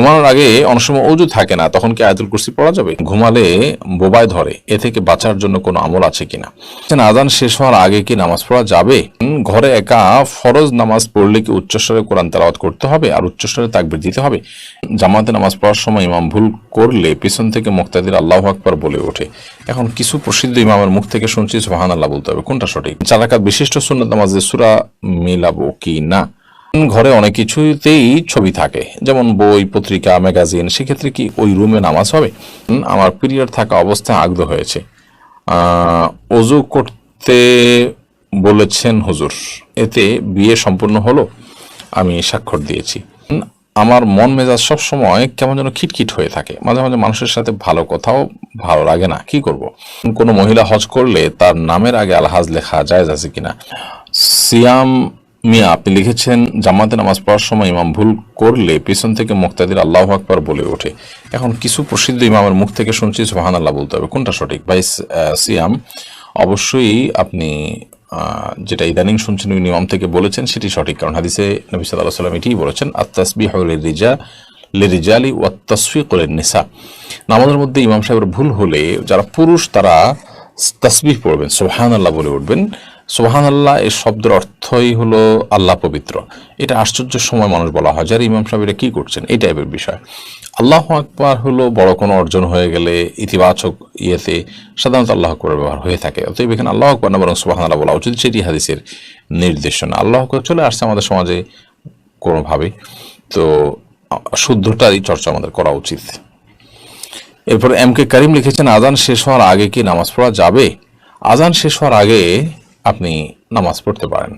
ঘুমানোর আগে অনেক সময় অজু থাকে না তখন কি আয়াতুল কুরসি পড়া যাবে? ঘুমালে বোবায় ধরে এ থেকে বাঁচার জন্য কোনো আমল আছে কিনা? আচ্ছা, আজান শেষ হওয়ার আগে কি নামাজ পড়া যাবে? ঘরে একা ফরজ নামাজ পড়লে কি উচ্চস্বরে কোরআন তেলাওয়াত করতে হবে? আর উচ্চস্বরে তাকবির দিতে হবে? জামাতে নামাজ পড়ার সময় ইমাম ভুল করলে পিছন থেকে মুক্তাদির আল্লাহ আকবার বলে ওঠে। এখন কিছু প্রসিদ্ধ ইমামের মুখ থেকে শুনছি সুহান আল্লাহ বলতে হবে। কোনটা সঠিক? চারাকাত বিশিষ্ট সুন্নত নামাজে সুরা মিলাবো কি না? ঘরে অনেক কিছুতেই ছবি থাকে। যেমন বই, পত্রিকা, ম্যাগাজিন, সেক্ষেত্রে কি ওই রুমে নামাজ হবে? আমার পিরিয়ড থাকা অবস্থায় আগ্রহ হয়েছে। অজু করতে বলেছেন হুজুর। এতে বিয়ে সম্পূর্ণ হলো, আমি স্বাক্ষর দিয়েছি। আমার মন মেজাজ সব সময় কেমন যেন খিটখিট হয়ে থাকে। মাঝে মাঝে মানুষের সাথে ভালো কথাও ভালো লাগে না। কি করব? কোনো মহিলা হজ করলে তার নামের আগে আলহাজ লেখা যায় আছে কিনা? সিয়াম মিয়া, আপনি লিখেছেন, জামাতে নামাজ পড়ার সময় ইমাম ভুল করলে পিছন থেকে মুক্তাদির আল্লাহ আকবার বলে ওঠে। এখন কিছু প্রসিদ্ধ ইমামের মুখ থেকে শুনছি সোহান আল্লাহ বলতে হবে। কোনটা সঠিক? ভাই সিয়াম, অবশ্যই আপনি যেটা ইদানিং শুনছেন ওই ইমাম থেকে বলেছেন, সেটি সঠিক। কারণ হাদিসে নবী সাল্লাহ সাল্লাম এটিই বলেছেন আত্মাসবিহ রিজা লিরিজালি ওয়া তসফিক নিসা নামাজের মধ্যে ইমাম সাহেবের ভুল হলে যারা পুরুষ, তারা তসবিহ পড়বেন সোহান আল্লাহ বলে উঠবেন। সোহান আল্লাহ এই শব্দের অর্থই হলো আল্লাহ পবিত্র। এটা আশ্চর্য সময় মানুষ বলা হয়। যারা ইমাম সাহেব এটা কি করছেন? এই টাইপের বিষয়। আল্লাহ আকবার হলো বড় কোনো অর্জন হয়ে গেলে ইতিবাচক ইয়েতে সাধারণত আল্লাহ আকবর ব্যবহার হয়ে থাকে। অতএব এখানে আল্লাহ আকবর না, বরং সোহান আল্লাহ বলা উচিত। সেটি হাদিসের নির্দেশনা। আল্লাহ আকবর চলে আসছে আমাদের সমাজে কোনোভাবে। তো শুদ্ধটারই চর্চা আমাদের করা উচিত। এরপর এম কে করিম লিখেছেন, আজান শেষ হওয়ার আগে কি নামাজ পড়া যাবে? আজান শেষ হওয়ার আগে আপনি নামাজ পড়তে পারেন।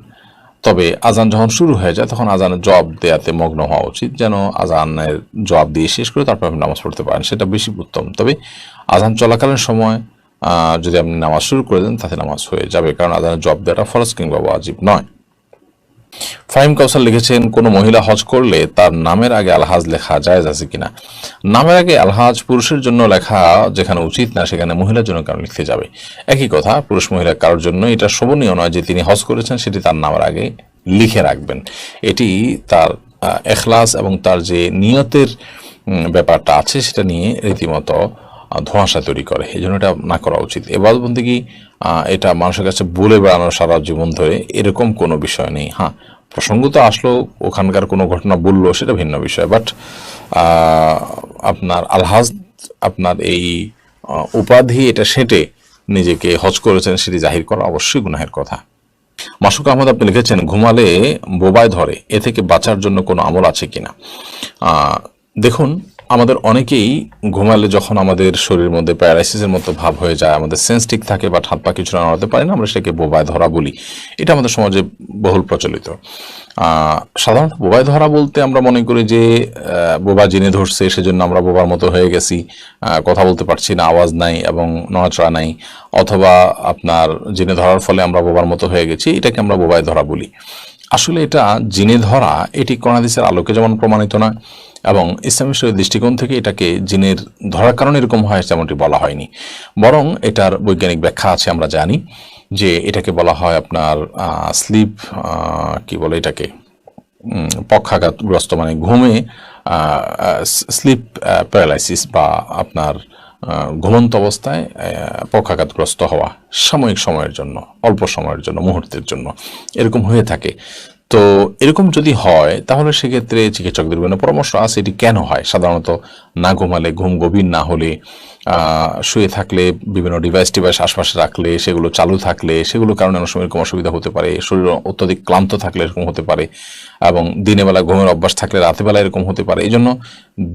তবে আজান যখন শুরু হয়ে যায়, তখন আজানের জবাব দেওয়াতে মগ্ন হওয়া উচিত, যেন আজানের জবাব দিয়ে শেষ করে তারপর আপনি নামাজ পড়তে পারেন, সেটা বেশি উত্তম। তবে আজান চলাকালীন সময় যদি আপনি নামাজ শুরু করে দেন, তাতে নামাজ হয়ে যাবে, কারণ আজানের জব দেওয়াটা ফরজ কিংবা ওয়াজিব নয়। ফাহিম কাউসার লিখেছেন, কোনো মহিলা হজ করলে তার নামের আগে আলহাজ লেখা জায়েজ আছে কিনা? নামের আগে আলহাজ পুরুষের জন্য লেখা যেখানে উচিত না, সেখানে মহিলার জন্য কারণ লিখতে যাবে? একই কথা, পুরুষ মহিলা কারোর জন্য এটা শোভনীয় নয় যে তিনি হজ করেছেন, সেটি তার নামের আগে লিখে রাখবেন। এটি তার এখলাস এবং তার যে নিয়তের ব্যাপারটা আছে, সেটা নিয়ে রীতিমতো ধোঁয়াশা তৈরি করে। এই জন্য এটা না করা উচিত। এবার বলতে কি এটা মানুষের কাছে বলে বেড়ানো সারা জীবন ধরে এরকম কোনো বিষয় নেই। হ্যাঁ প্রসঙ্গ তো আসলো, ওখানকার কোনো ঘটনা বলল, সেটা ভিন্ন বিষয়। বাট আপনার আলহাজ, আপনার এই উপাধি এটা সেটে নিজেকে হজ করেছেন, সেটি জাহির করা অবশ্যই গুনাহের কথা। মাসুক আহমদ, আপনি লিখেছেন, ঘুমালে বোবায় ধরে, এ থেকে বাঁচার জন্য কোনো আমল আছে কিনা? দেখুন আমাদের অনেকেই ঘুমালে যখন আমাদের শরীরের মধ্যে প্যারালাইসিসের মতো ভাব হয়ে যায়, আমাদের সেন্স ঠিক থাকে বা হাত পা কিছু নাড়াতে পারি না, আমরা সেটাকে বোবায় ধরা বলি। এটা আমাদের সমাজে বহুল প্রচলিত। সাধারণত বোবায় ধরা বলতে আমরা মনে করি যে বোবা জেনে ধরছে, সেজন্য আমরা বোবার মতো হয়ে গেছি। কথা বলতে পারছি না, আওয়াজ নাই এবং নড়াচড়া নাই। অথবা আপনার জেনে ধরার ফলে আমরা বোবার মতো হয়ে গেছি, এটাকে আমরা বোবায় ধরা বলি। আসলে এটা জিনে ধরা, এটি করোনাদিসের আলোকে যেমন প্রমাণিত না এবং ইসলামী শরীর দৃষ্টিকোণ থেকে এটাকে জিনের ধরার কারণে এরকম হয় যেমনটি বলা হয়নি। বরং এটার বৈজ্ঞানিক ব্যাখ্যা আছে, আমরা জানি যে এটাকে বলা হয় আপনার স্লিপ কি বলে এটাকে পক্ষাঘাতগ্রস্ত মানে ঘুমে স্লিপ প্যারালাইসিস বা আপনার ঘুমন্ত অবস্থায় পক্ষাঘাতগ্রস্ত হওয়া সাময়িক সময়ের জন্য, অল্প সময়ের জন্য, মুহূর্তের জন্য এরকম হয়ে থাকে। তো এরকম যদি হয়, তাহলে সেক্ষেত্রে চিকিৎসকদের বিভিন্ন পরামর্শ আছে, এটি কেন হয়? সাধারণত না ঘুমালে ঘুম গভীর না হলে শুয়ে থাকলে, বিভিন্ন ডিভাইস টিভাইস আশপাশে রাখলে, সেগুলো চালু থাকলে, সেগুলোর কারণে অনেক সময় এরকম অসুবিধা হতে পারে, শরীর অত্যধিক ক্লান্ত থাকলে এরকম হতে পারে, এবং দিনের বেলা ঘুমের অভ্যাস থাকলে রাতের বেলা এরকম হতে পারে। এই জন্য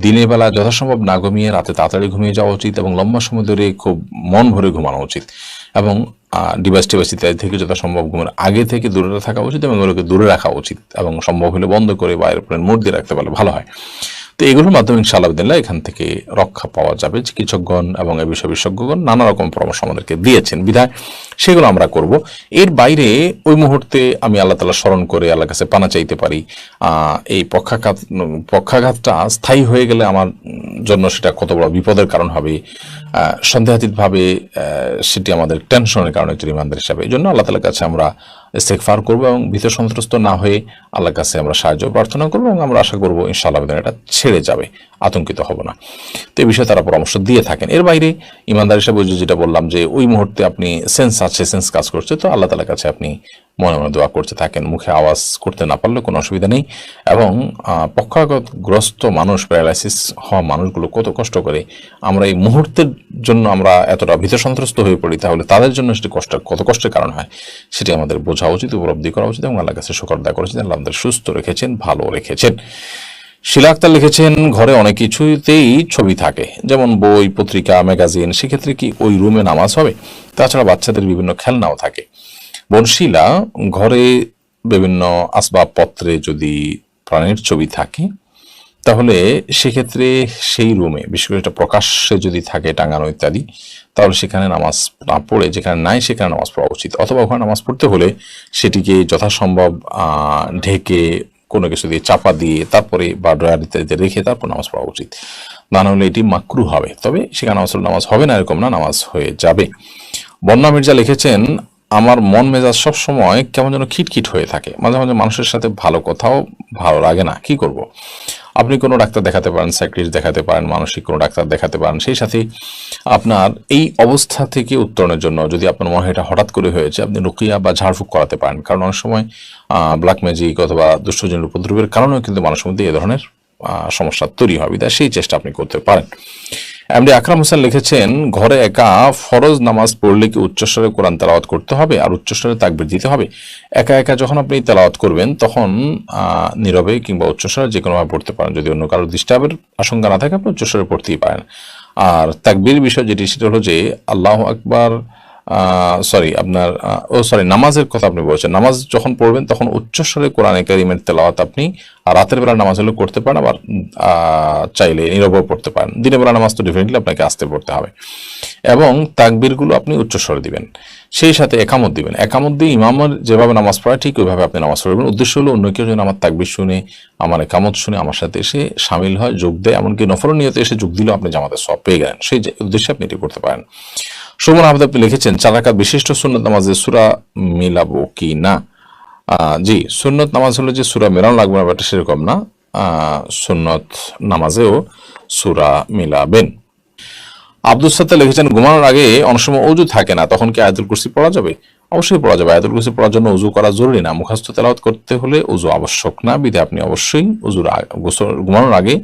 দিনের বেলা যথাসম্ভব না ঘুমিয়ে রাতে তাড়াতাড়ি ঘুমিয়ে যাওয়া উচিত, এবং লম্বা সময় ধরে খুব মন ভরে ঘুমানো উচিত। এবং ডিভাইস টিভাইস ইত্যাদি থেকে যথাসম্ভব ঘুমের আগে থেকে দূরে থাকা উচিত এবং ওগুলোকে দূরে রাখা উচিত এবং সম্ভব হলে বন্ধ করে বা এরোপ্লেন মোড দিয়ে রাখতে পারলে ভালো হয়। তো এগুলোর মাধ্যমে ইনশাআল্লাহ এখান থেকে রক্ষা পাওয়া যাবে। চিকিৎসকগণ এবং এ বিষয়ে বিশেষজ্ঞগণ নানা রকম পরামর্শ আমাদেরকে দিয়েছেন। বিধায় সেগুলো আমরা করব। এর বাইরে ওই মুহূর্তে আমি আল্লাহ তালা স্মরণ করে আল্লাহর কাছে পানা চাইতে পারি। এই পক্ষাঘাত, পক্ষাঘাতটা স্থায়ী হয়ে গেলে আমার জন্য সেটা কত বড় বিপদের কারণ হবে। সন্দেহাতীতভাবে সেটি আমাদের টেনশনের কারণে একটি রিমান্ডার হিসাবে। এই জন্য আল্লাহ তালার কাছে আমরা ইস্তেকফার করব এবং ভীত সন্ত্রস্ত না হয়ে আল্লাহর কাছে আমরা সাহায্য প্রার্থনা করব এবং আমরা আশা করব ইনশাআল্লাহ এটা ছেড়ে যাবে, আতঙ্কিত হব না। তো এই বিষয়ে তারা পরামর্শ দিয়ে থাকেন। এর বাইরে ইমানদার হিসাবে যেটা বললাম যে ওই মুহূর্তে আপনি সেন্স আছে, সেন্স কাজ করছে, তো আল্লাহ তালার কাছে আপনি মনে মনে দোয়া করতে থাকেন। মুখে আওয়াজ করতে না পারলে কোনো অসুবিধা নেই। এবং আহ, পক্ষাঘাতগ্রস্ত মানুষ প্যারালাইসিস হওয়া মানুষগুলো কত কষ্ট করে। আমরা এই মুহূর্তের জন্য আমরা এতটা ভীত সন্ত্রস্ত হয়ে পড়ি তাহলে তাদের জন্য সেটি কষ্ট কত কষ্টের কারণ হয়? সেটি আমাদের বোঝা উচিত উপলব্ধি করা উচিত এবং আল্লাহর কাছে শকর দেওয়া করা উচিত। আল্লাহ আমাদের সুস্থ রেখেছেন ভালো রেখেছেন। শিলা আক্তার লিখেছেন ঘরে অনেক কিছুতেই ছবি থাকে যেমন বই পত্রিকা ম্যাগাজিন সেক্ষেত্রে কি ওই রুমে নামাজ হবে? তাছাড়া বাচ্চাদের বিভিন্ন খেলনাও থাকে। বনশিলা ঘরে বিভিন্ন আসবাবপত্রে যদি প্রাণীর ছবি থাকে, তাহলে সেক্ষেত্রে সেই রুমে, বিশেষ করে এটা প্রকাশ্যে যদি থাকে টাঙানো ইত্যাদি, তাহলে সেখানে নামাজ না পড়ে, যেখানে নাই সেখানে নামাজ পড়া উচিত। অথবা ওখানে নামাজ পড়তে হলে সেটিকে যথাসম্ভব ঢেকে কোনো কিছু দিয়ে চাপা দিয়ে তারপরে বা ড্রয়ার ইত্যাদিতে রেখে তারপর নামাজ পড়া উচিত। না হলে এটি মাকরু হবে। তবে সেখানে নামাজ নামাজ হবে না, এরকম না, নামাজ হয়ে যাবে। বন্যা মির্জা লিখেছেন আমার মন মেজাজ সব সময় কেমন যেন খিটখিট হয়ে থাকে। মাঝে মাঝে মানুষের সাথে ভালো কথাও ভালো লাগে না। কি করব? আপনি কোনো ডাক্তার দেখাতে পারেন সাইক্রিস্ট দেখাতে পারেন, মানসিক কোনো ডাক্তার দেখাতে পারেন, সেই সাথে আপনার এই অবস্থা থেকে উত্তরণের জন্য যদি আপনার মনে এটা হঠাৎ করে হয়েছে, আপনি রুকিয়া বা ঝাড়ফুঁক করাতে পারেন। কারণ অনেক সময় ব্ল্যাক ম্যাজিক অথবা দুষ্টজনের উপদ্রবের কারণেও কিন্তু মানুষের মধ্যে এ ধরনের সমস্যা তৈরি হয়। বিধায় সেই চেষ্টা আপনি করতে পারেন। এমডি আকরাম হোসেন লিখেছেন, ঘরে একা ফরজ নামাজ পড়লে কি উচ্চস্বরে কোরআন তেলাওয়াত করতে হবে? আর উচ্চস্বরে তাকবির দিতে হবে? একা একা যখন আপনি তেলাওয়াত করবেন, তখন নীরবে কিংবা উচ্চস্বরে যে কোনোভাবে পড়তে পারেন। যদি অন্য কারোর ডিস্টার্বের আশঙ্কা না থাকে, আপনি উচ্চস্বরে পড়তেই পারেন। আর তাকবির বিষয় যেটি, সেটা হলো যে, আল্লাহ আকবার সরি আপনার ও সরি নামাজের কথা আপনি বলছেন। নামাজ যখন পড়বেন, তখন উচ্চস্বরে কোরআনে কারিমের তেলাওয়াত আপনি রাতের বেলা নামাজ হলে করতে পারেন, আবার চাইলে নীরবেও পড়তে পারেন। দিনের বেলা নামাজ তো ডিফারেন্টলি আপনাকে আসতে পড়তে হবে। এবং তাকবিরগুলো আপনি উচ্চস্বরে দিবেন। সেই সাথে একামত দিবেন। একামত দিয়ে ইমামের যেভাবে নামাজ পড়ায়, ঠিক ওইভাবে আপনি নামাজ পড়বেন। উদ্দেশ্য হলো অন্য কেউ যেন আমার তাকবির শুনে, আমার একামত শুনে, আমার সাথে এসে সামিল হয়, যোগ দেয়। এমনকি নফর নিয়তে এসে যোগ দিলেও আপনি জামাতে সব পেয়ে গেলেন। সেই উদ্দেশ্যে আপনি এটি করতে পারেন। সুমন আহমেদ, আপনি লিখেছেন চার বিশিষ্ট সুন্নত নামাজে সুরা মিলাবো কি না? জি, সুন্নত নামাজ হলো যে সুরা মেলানো লাগবে না, ব্যাপারটা সেরকম না। সুন্নত নামাজেও সুরা মিলাবেন। আব্দুল সাত্তা লিখেছেন, ঘুমানোর আগে অনেক সময় অজু থাকে না, তখন কি আয়াতুল কুরসি পড়া যাবে? অবশ্যই পড়া যাবে। আয়াতুল কুরসি পড়ার জন্য উজু করা জরুরি না। মুখাস্ত তেলাওয়াত করতে হলে উজু আবশ্যক না। বিধে আপনি অবশ্যই উজুর ঘুমানোর আগে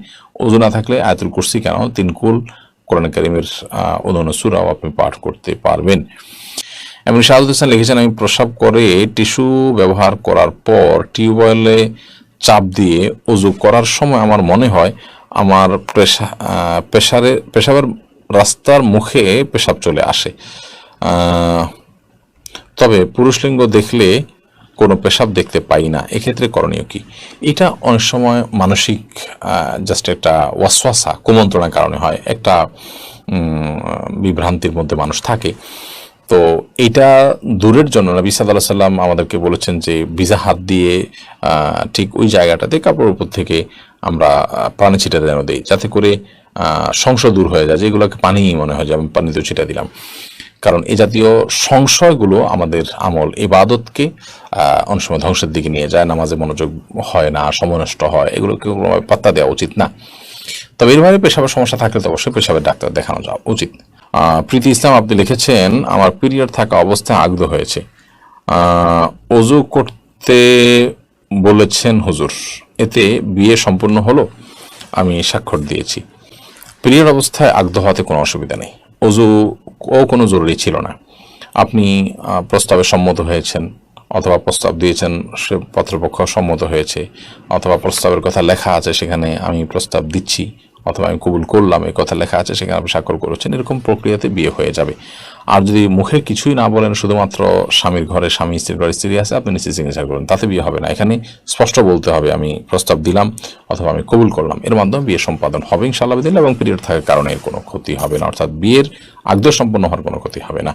উজু না থাকলে আয়াতুল কুরসি কেন? তিন কুল কোরআন কারিমের অন্যান্য সুরাও আপনি পাঠ করতে পারবেন। এমন শাহাদুল হোসেন লিখেছেন আমি প্রসাব করে টিস্যু ব্যবহার করার পর টিউবওয়েলে চাপ দিয়ে উজু করার সময় আমার মনে হয় আমার আহ, প্রেসারে পেশাবের রাস্তার মুখে পেশাব চলে আসে। তবে পুরুষ লিঙ্গ দেখলে কোনো পেশাব দেখতে পাই না। এক্ষেত্রে করণীয় কি? এটা অনেক সময় মানসিক জাস্ট একটা ওয়াসওয়াসা, কুমন্ত্রণার কারণে হয়। একটা বিভ্রান্তির মধ্যে মানুষ থাকে। তো এটা দূরের জন্য নবী সাল্লাহ সাল্লাম আমাদেরকে বলেছেন যে, ভিজা হাত দিয়ে ঠিক ওই জায়গাটাতে কাপড়ের উপর থেকে আমরা পানি ছিটা যেন দিই। যাতে করে সংশয় দূর হয়ে যায়, যেগুলোকে পানি মনে হয় যে আমি পানিতে ছিটা দিলাম। কারণ এ জাতীয় সংশয়গুলো আমাদের আমল ইবাদতকে অনেক সময় ধ্বংসের দিকে নিয়ে যায়, নামাজে মনোযোগ হয় না সময় নষ্ট হয়, এগুলোকে পাত্তা দেওয়া উচিত না। তবে এর বাইরে পেশাবের সমস্যা থাকলে তো অবশ্যই পেশাবের ডাক্তার দেখানো যাওয়া উচিত। প্রীতি ইসলাম আপনি লিখেছেন, আমার পিরিয়ড থাকা অবস্থায় আগদ হয়েছে। অজু করতে বলেছেন হুজুর, এতে বিয়ে সম্পূর্ণ হলো? আমি স্বাক্ষর দিয়েছি। পিরিয়ড অবস্থায় আগদ হওয়াতে কোনো অসুবিধা নেই। অজু ও কোনো জরুরি ছিল না। আপনি প্রস্তাবে সম্মত হয়েছেন, অথবা প্রস্তাব দিয়েছেন, সে পত্রপক্ষ সম্মত হয়েছে, অথবা প্রস্তাবের কথা লেখা আছে সেখানে আমি প্রস্তাব দিচ্ছি। অথবা আমি কবুল করলাম, এই কথা লেখা আছে, সেখানে আপনি স্বাক্ষর করেছেন, এরকম প্রক্রিয়াতে বিয়ে হয়ে যাবে। আর যদি মুখে কিছুই না বলেন, শুধুমাত্র স্বামীর ঘরে স্বামী, স্ত্রীর ঘরে স্ত্রী আছে, আপনি নিশ্চিত সিগনেচার করুন তাতে বিয়ে হবে না। এখানে স্পষ্ট বলতে হবে, আমি প্রস্তাব দিলাম অথবা আমি কবুল করলাম। এর মাধ্যমে বিয়ে সম্পাদন হবে, ইনশাআল্লাহ দিলে এবং পিরিয়ড থাকার কারণে কোনো ক্ষতি হবে না। অর্থাৎ বিয়ের আগ্রহ সম্পন্ন হওয়ার কোনো ক্ষতি হবে না।